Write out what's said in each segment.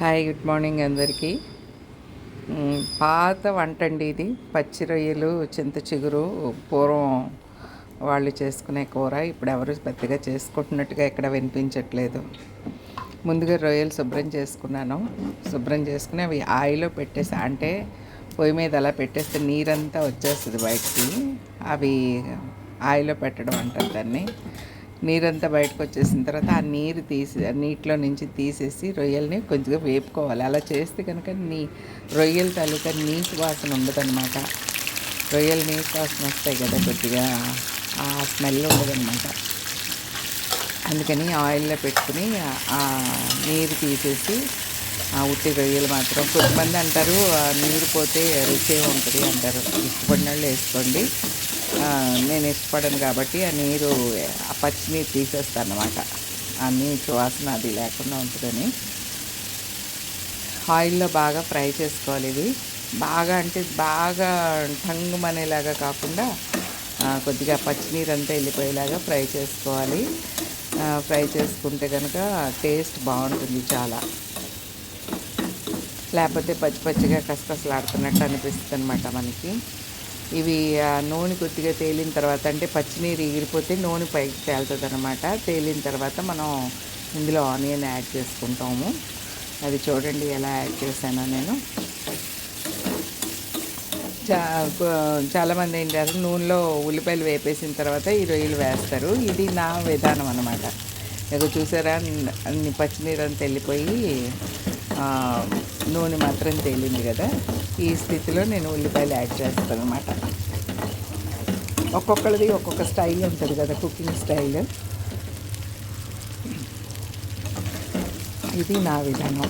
Hi good morning అందరికీ. పాత వంట అండి ఇది. పచ్చి రొయ్యలు చింత చిగురు పూర్వం వాళ్ళు చేసుకునే కూర. ఇప్పుడు ఎవరు పెద్దగా చేసుకుంటున్నట్టుగా ఎక్కడ వినిపించట్లేదు. ముందుగా రొయ్యలు శుభ్రం చేసుకున్నాను. శుభ్రం చేసుకుని అవి ఆయిల్లో పెట్టేసి అంటే పొయ్యి మీద అలా పెట్టేస్తే నీరంతా వచ్చేస్తుంది బయటికి. అవి ఆయిల్లో పెట్టడం అంటారు దాన్ని. నీరంతా బయటకు వచ్చేసిన తర్వాత ఆ నీరు తీసి ఆ నీటిలో నుంచి తీసేసి రొయ్యల్ని కొద్దిగా వేపుకోవాలి. అలా చేస్తే కనుక నీ రొయ్యల తాలూకా నీటి వాసన ఉండదన్నమాట. రొయ్యలు నీటి వాసన వస్తాయి కదా కొద్దిగా ఆ స్మెల్ ఉండదన్నమాట. అందుకని ఆయిల్లో పెట్టుకుని ఆ- నీరు తీసేసి ఆ ఉట్టి రొయ్యలు మాత్రం కొంతమంది అంటారు ఆ నీరు పోతే రుచి ఉంటుంది అంటారు. ఇష్టపడిన వాళ్ళు వేసుకోండి. నేను ఇష్టపడను కాబట్టి ఆ నీరు ఆ పచ్చినీరు తీసేస్తాను అనమాట ఆ నీటి వాసన అది లేకుండా ఉంటుందని. ఆయిల్లో బాగా ఫ్రై చేసుకోవాలి ఇది. బాగా అంటే బాగా టంగుమనేలాగా కాకుండా కొద్దిగా పచ్చినీరు అంతా వెళ్ళిపోయేలాగా ఫ్రై చేసుకోవాలి. ఫ్రై చేసుకుంటే కనుక టేస్ట్ బాగుంటుంది చాలా. లేకపోతే పచ్చి పచ్చిగా కసకసలాడుతున్నట్టు అనిపిస్తుంది అనమాట మనకి. ఇవి ఆ, నూనె కొద్దిగా తేలిన తర్వాత అంటే పచ్చినీరు ఎగిరిపోతే నూనె పైకి తేలుతుంది అనమాట తేలిన తర్వాత మనం ఇందులో ఆనియన్ యాడ్ చేసుకుంటాము. అది చూడండి ఎలా యాడ్ చేశానో నేను. చా చాలామంది ఏం చేస్తారు నూనెలో ఉల్లిపాయలు వేపేసిన తర్వాత ఈ రొయ్యలు వేస్తారు. ఇది నా విధానం అనమాట ఇక చూసారా అన్ని పచ్చినీరు అని వెళ్ళిపోయి నూనె మాత్రం తేలింది కదా. ఈ స్థితిలో నేను ఉల్లిపాయలు యాడ్ చేస్తాను అనమాట ఒక్కొక్కరిది ఒక్కొక్క స్టైల్ ఉంటుంది కదా కుకింగ్ స్టైల్. ఇది నా విధానం.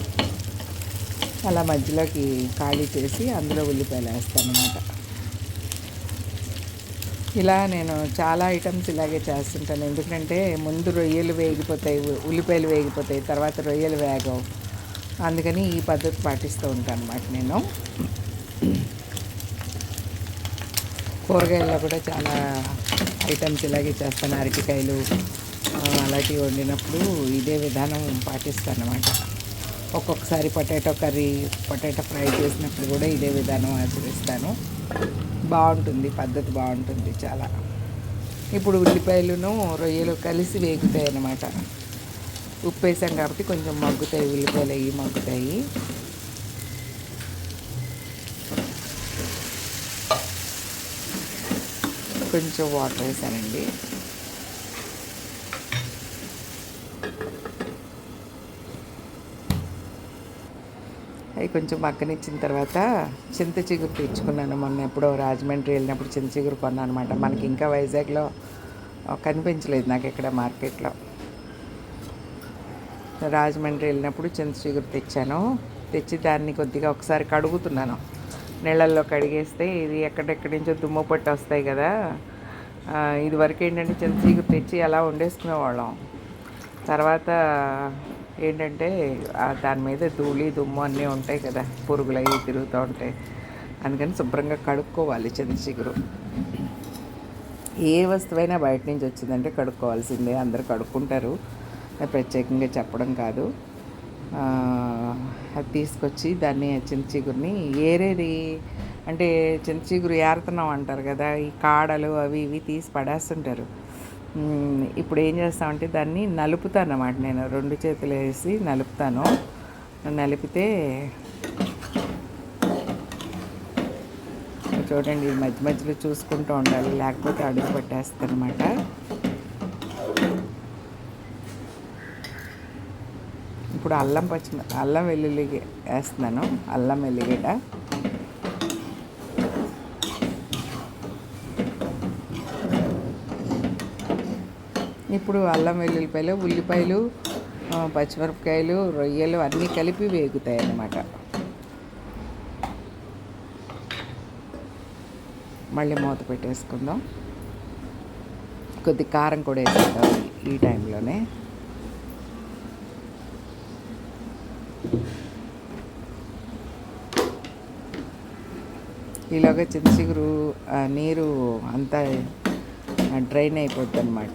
అలా మధ్యలోకి ఖాళీ చేసి అందులో ఉల్లిపాయలు వేస్తాను అనమాట ఇలా నేను చాలా ఐటమ్స్ ఇలాగే చేస్తుంటాను. ఎందుకంటే ముందు రొయ్యలు వేగిపోతాయి ఉల్లిపాయలు వేగిపోతాయి తర్వాత రొయ్యలు వేగవు. అందుకని ఈ పద్ధతి పాటిస్తూ ఉంటాను అనమాట నేను. కూరగాయల్లో కూడా చాలా ఐటమ్స్ ఇలాగే చేస్తాను అరటికాయలు అలాంటివి వండినప్పుడు ఇదే విధానం పాటిస్తాను అనమాట ఒక్కొక్కసారి పొటాటో కర్రీ పొటాటో ఫ్రై చేసినప్పుడు కూడా ఇదే విధానం ఆచరిస్తాను. బాగుంటుంది పద్ధతి బాగుంటుంది చాలా. ఇప్పుడు ఉల్లిపాయలను రొయ్యలు కలిసి వేగుతాయి అన్నమాట ఉప్పు వేసాం కాబట్టి కొంచెం మగ్గుతాయి ఉల్లిపాయలు అవి మగ్గుతాయి. కొంచెం వాటర్ వేసానండి. అవి కొంచెం మగ్గనిచ్చిన తర్వాత చింత చిగురు తెచ్చుకున్నాను మొన్న ఎప్పుడో రాజమండ్రి వెళ్ళినప్పుడు చింత చిగురు కొన్నాను అనమాట మనకి ఇంకా వైజాగ్లో కనిపించలేదు నాకు ఇక్కడ మార్కెట్లో. రాజమండ్రి వెళ్ళినప్పుడు చింత తెచ్చాను. తెచ్చి దాన్ని కొద్దిగా ఒకసారి కడుగుతున్నాను. నీళ్ళల్లో కడిగేస్తే ఇది ఎక్కడెక్కడి నుంచో దుమ్ము పట్టి వస్తాయి కదా. ఇదివరకు ఏంటంటే చింత తెచ్చి అలా వండేసుకునేవాళ్ళం. తర్వాత ఏంటంటే దాని మీద ధూళి దుమ్ము అన్నీ ఉంటాయి కదా. పురుగులు అవి తిరుగుతూ ఉంటాయి. అందుకని శుభ్రంగా కడుక్కోవాలి చంద్రశేఖరు. ఏ వస్తువైనా బయట నుంచి వచ్చిందంటే కడుక్కోవాల్సిందే. అందరు కడుక్కుంటారు. ప్రత్యేకంగా చెప్పడం కాదు. అది తీసుకొచ్చి దాన్ని చిన్న చిగురిని ఏరేది? అంటే చిన్న చిగురు ఏరుతున్నాం అంటారు కదా ఈ కాడలు అవి ఇవి తీసి పడేస్తుంటారు. ఇప్పుడు ఏం చేస్తామంటే దాన్ని నలుపుతాను అన్నమాట నేను. రెండు చేతులు వేసి నలుపుతాను. నలిపితే చూడండి ఇది మధ్య మధ్యలో చూసుకుంటూ ఉండాలి లేకపోతే అడుగు పట్టేస్తుంది అనమాట ఇప్పుడు అల్లం పచ్చి అల్లం వెల్లుల్లి వేస్తున్నాను. అల్లం వెల్లిగడ్డ. ఇప్పుడు అల్లం వెల్లుల్లిపాయలు ఉల్లిపాయలు పచ్చిమిరపకాయలు రొయ్యలు అన్నీ కలిపి వేగుతాయి అన్నమాట మళ్ళీ మూత పెట్టేసుకుందాం. కొద్ది కారం కూడా వేసుకుంటాం ఈ టైంలోనే. ఈలోగా చింత చిగురు ఆ, నీరు అంతా డ్రైన్ అయిపోద్ది అనమాట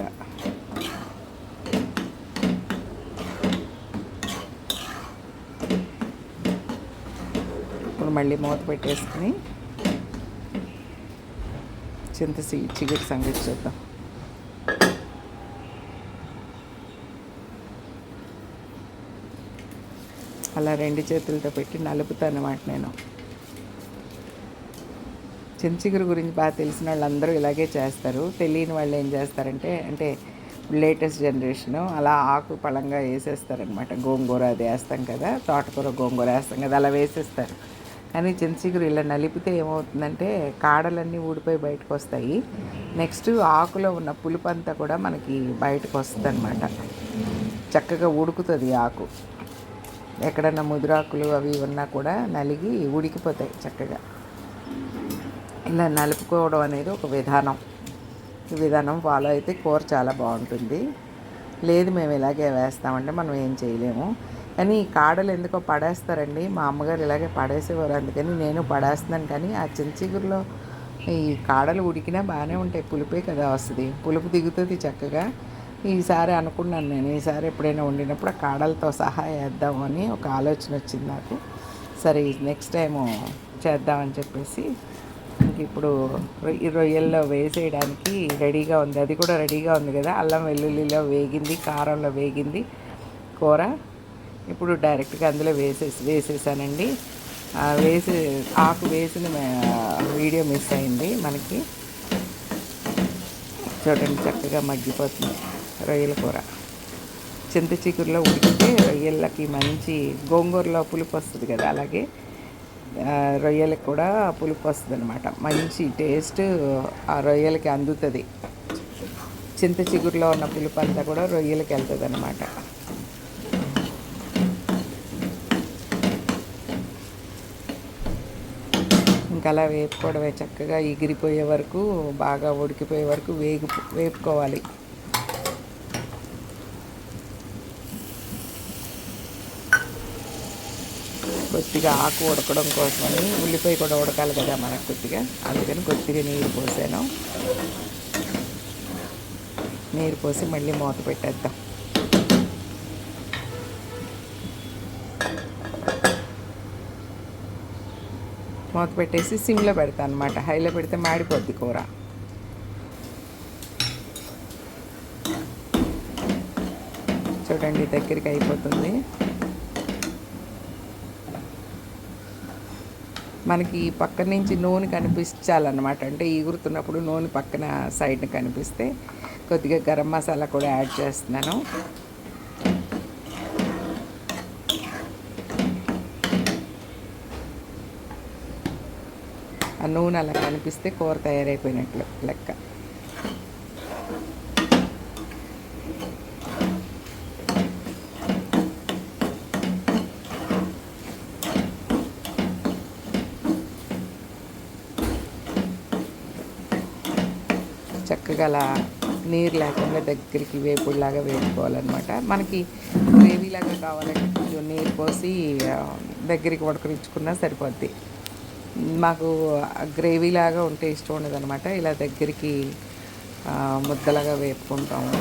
ఇప్పుడు మళ్ళీ మూత పెట్టేసుకుని చింత చిగురు సంగతి చూద్దాం. అలా రెండు చేతులతో పెట్టి నలుపుతాను అన్నమాట నేను. చించిగురు గురించి బాగా తెలిసిన వాళ్ళందరూ ఇలాగే చేస్తారు. తెలియని వాళ్ళు ఏం చేస్తారంటే అంటే లేటెస్ట్ జనరేషను అలా ఆకు పళంగా వేసేస్తారనమాట గోంగూర అది వేస్తాం కదా తోటకూర గోంగూర వేస్తాం కదా అలా వేసేస్తారు. కానీ చిగురు ఇలా నలిపితే ఏమవుతుందంటే కాడలన్నీ ఊడిపోయి బయటకు వస్తాయి నెక్స్ట్ ఆకులో ఉన్న పులుపు అంతా కూడా మనకి బయటకు వస్తుంది అనమాట చక్కగా ఉడుకుతుంది ఆకు. ఎక్కడన్నా ముదురాకులు అవి ఉన్నా కూడా నలిగి ఉడికిపోతాయి చక్కగా. ఇలా నలుపుకోవడం అనేది ఒక విధానం. ఈ విధానం ఫాలో అయితే కూర చాలా బాగుంటుంది. లేదు మేము ఇలాగే వేస్తామంటే మనం ఏం చేయలేము. కానీ ఈ కాడలు ఎందుకో పడేస్తారండి. మా అమ్మగారు ఇలాగే పడేసేవారు. అందుకని నేను పడేస్తున్నాను. కానీ ఆ చించిగురిలో ఈ కాడలు ఉడికినా బాగానే ఉంటాయి. పులిపే కదా వస్తుంది. పులుపు దిగుతుంది చక్కగా. ఈసారి అనుకున్నాను నేను. ఈసారి ఎప్పుడైనా వండినప్పుడు ఆ కాడలతో సహా వేద్దాము అని ఒక ఆలోచన వచ్చింది నాకు. సరే నెక్స్ట్ టైము చేద్దామని చెప్పేసి ఇంక ఇప్పుడు ఈ రొయ్యల్లో వేసేయడానికి రెడీగా ఉంది. అది కూడా రెడీగా ఉంది కదా. అల్లం వెల్లుల్లిలో వేగింది కారంలో వేగింది కూర. ఇప్పుడు డైరెక్ట్గా అందులో వేసేసి వేసేసానండి. వేసి ఆకు వేసిన వీడియో మిస్ అయింది మనకి. చూడండి చక్కగా మగ్గిపోతుంది రొయ్యల కూర. చింత చిగురులో ఉడికితే రొయ్యలకి మంచి గోంగూరలో పులుపు వస్తుంది కదా అలాగే రొయ్యలకు కూడా పులుపు వస్తుంది అనమాట మంచి టేస్ట్ ఆ రొయ్యలకి అందుతుంది. చింత చిగురులో ఉన్న పులుపు అంతా కూడా రొయ్యలకి వెళ్తుంది అనమాట ఇంకా అలా వేపుకోవడమే. చక్కగా ఎగిరిపోయే వరకు బాగా ఉడికిపోయే వరకు వేగు వేపుకోవాలి. కొద్దిగా ఆకు ఉడకడం కోసమని ఉల్లిపాయ కూడా ఉడకాలి కదా మనకు కొద్దిగా. అందుకని కొద్దిగా నీరు పోసాను. నీరు పోసి మళ్ళీ మూత పెట్టేద్దాం. మూత పెట్టేసి సిమ్లో పెడతాను అనమాట హైలో పెడితే మాడిపోద్ది కూర. చూడండి దగ్గరికి అయిపోతుంది. మనకి పక్క నుంచి నూనె కనిపించాలన్నమాట. అంటే ఈగురుతున్నప్పుడు నూనె పక్కన సైడ్ని కనిపిస్తే కొద్దిగా గరం మసాలా కూడా యాడ్ చేస్తున్నాను. ఆ నూనె అలా కనిపిస్తే కూర తయారైపోయినట్లు లెక్క. చక్కగా అలా నీరు లేకుండా దగ్గరికి వేపుడులాగా వేపుకోవాలన్నమాట. మనకి గ్రేవీలాగా కావాలంటే కొంచెం నీరు పోసి దగ్గరికి ఉడకరించుకున్నా సరిపోద్ది. మాకు గ్రేవీ లాగా ఉంటే ఇష్టం ఉండదన్నమాట. ఇలా దగ్గరికి ముద్దలాగా వేపుకుంటాము.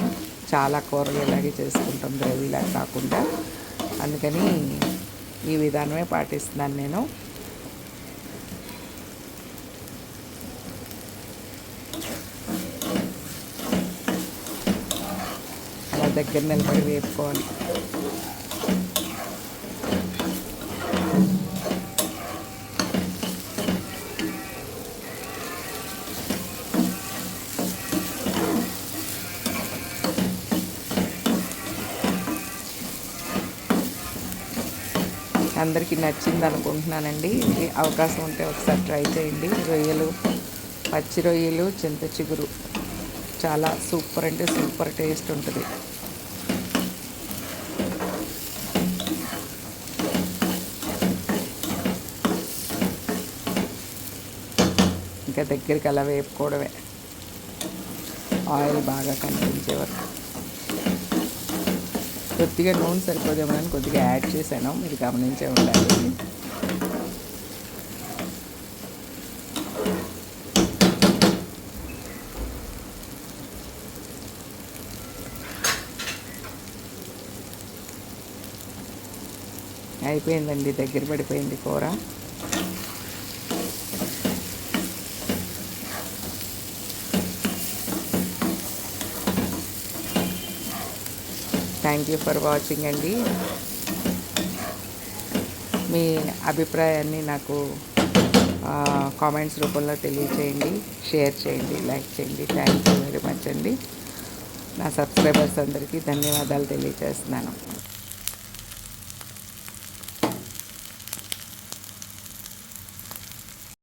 చాలా కూరలు ఇలాగే చేసుకుంటాం గ్రేవీలాగా కాకుండా. అందుకని ఈ విధానమే పాటిస్తున్నాను నేను అలా దగ్గర నిలబడి వేపుకోవాలి. అందరికీ నచ్చింది అనుకుంటున్నానండి. అవకాశం ఉంటే ఒకసారి ట్రై చేయండి. రొయ్యలు పచ్చి రొయ్యలు చింత చిగురు. చాలా సూపర్ అంటే సూపర్ టేస్ట్ ఉంటుంది. ఇంకా దగ్గరికి అలా వేపుకోవడమే. ఆయిల్ బాగా కనిపించే వరకు. కొద్దిగా నూనె సరిపోదేమో అని కొద్దిగా యాడ్ చేశాను. మీరు గమనించే ఉండాలి. అయిపోయిందండి. దగ్గర పడిపోయింది కూర. థ్యాంక్ యూ ఫర్ వాచింగ్ అండి. మీ అభిప్రాయాన్ని నాకు కామెంట్స్ రూపంలో తెలియచేయండి షేర్ చేయండి లైక్ చేయండి థ్యాంక్ యూ వెరీ మచ్ అండి. నా సబ్స్క్రైబర్స్ అందరికీ ధన్యవాదాలు తెలియజేస్తున్నాను